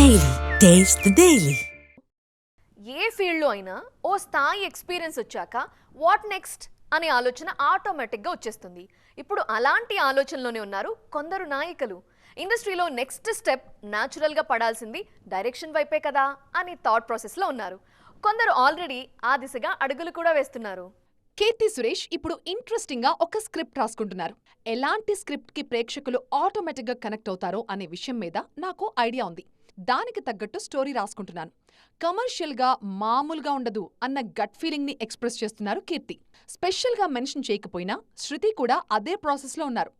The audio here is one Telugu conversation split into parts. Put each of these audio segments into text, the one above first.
Taste the Daily. ఏ ఫీల్డ్లో అయినా ఓ స్థాయి ఎక్స్పీరియన్స్ వచ్చాక వాట్ నెక్స్ట్ అనే ఆలోచన ఆటోమేటిక్గా వచ్చేస్తుంది. ఇప్పుడు అలాంటి ఆలోచనలోనే ఉన్నారు కొందరు నాయకులు. ఇండస్ట్రీలో నెక్స్ట్ స్టెప్ న్యాచురల్గా పడాల్సింది డైరెక్షన్ వైపే కదా అని థాట్ ప్రాసెస్లో ఉన్నారు. కొందరు ఆల్రెడీ ఆ దిశగా అడుగులు కూడా వేస్తున్నారు. కీర్తి సురేష్ ఇప్పుడు ఇంట్రెస్టింగ్గా ఒక స్క్రిప్ట్ రాసుకుంటున్నారు. ఎలాంటి స్క్రిప్ట్కి ప్రేక్షకులు ఆటోమేటిక్గా కనెక్ట్ అవుతారో అనే విషయం మీద నాకు ఐడియా ఉంది. దానికి తగ్గట్టు స్టోరీ రాసుకుంటున్నాను. కమర్షియల్గా మామూలుగా ఉండదు అన్న గట్ ఫీలింగ్ని ఎక్స్ప్రెస్ చేస్తున్నారు కీర్తి. స్పెషల్గా మెన్షన్ చేయకపోయినా శృతి కూడా అదే ప్రాసెస్లో ఉన్నారు.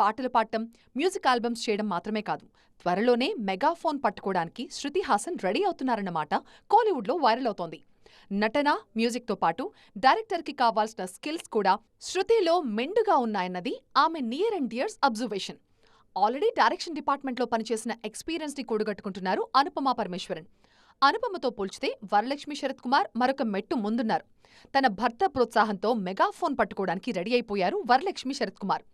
పాటలు పాడటం మ్యూజిక్ ఆల్బమ్స్ చేయడం మాత్రమే కాదు. త్వరలోనే మెగాఫోన్ పట్టుకోవడానికి శృతి హాసన్ రెడీ అవుతున్నారన్నమాట కోలీవుడ్లో వైరల్ అవుతోంది. నటన మ్యూజిక్తో పాటు డైరెక్టర్కి కావాల్సిన స్కిల్స్ కూడా శృతిలో మెండుగా ఉన్నాయన్నది ఆమె near and dears observation. Already direction డిపార్ట్మెంట్లో పనిచేసిన ఎక్స్పీరియన్స్ని కూడగట్టుకుంటున్నారు అనుపమ పరమేశ్వరన్. అనుపమతో పోల్చితే వరలక్ష్మి శరత్ కుమార్ మరొక మెట్టు ముందున్నారు. తన భర్త ప్రోత్సాహంతో మెగాఫోన్ పట్టుకోవడానికి రెడీ అయిపోయారు Varalakshmi Sarath Kumar.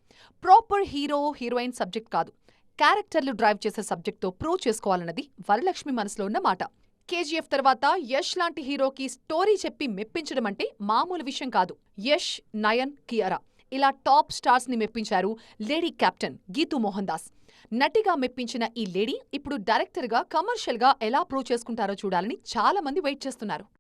Proper hero heroine subject కాదు. క్యారెక్టర్లు డ్రైవ్ చేసే సబ్జెక్ట్తో ప్రూవ్ చేసుకోవాలన్నది వరలక్ష్మి మనసులో ఉన్న మాట. కేజీఎఫ్ తర్వాత యష్ లాంటి హీరోకి స్టోరీ చెప్పి మెప్పించడం అంటే మామూలు విషయం కాదు. యష్ నయన్ కియరా. ఇలా టాప్ స్టార్స్ని మెప్పించారు లేడీ కెప్టెన్ గీతూ మోహన్ దాస్. నటిగా మెప్పించిన ఈ లేడీ ఇప్పుడు డైరెక్టర్గా కమర్షియల్గా ఎలా ప్రూవ్ చేసుకుంటారో చూడాలని చాలా మంది వెయిట్ చేస్తున్నారు.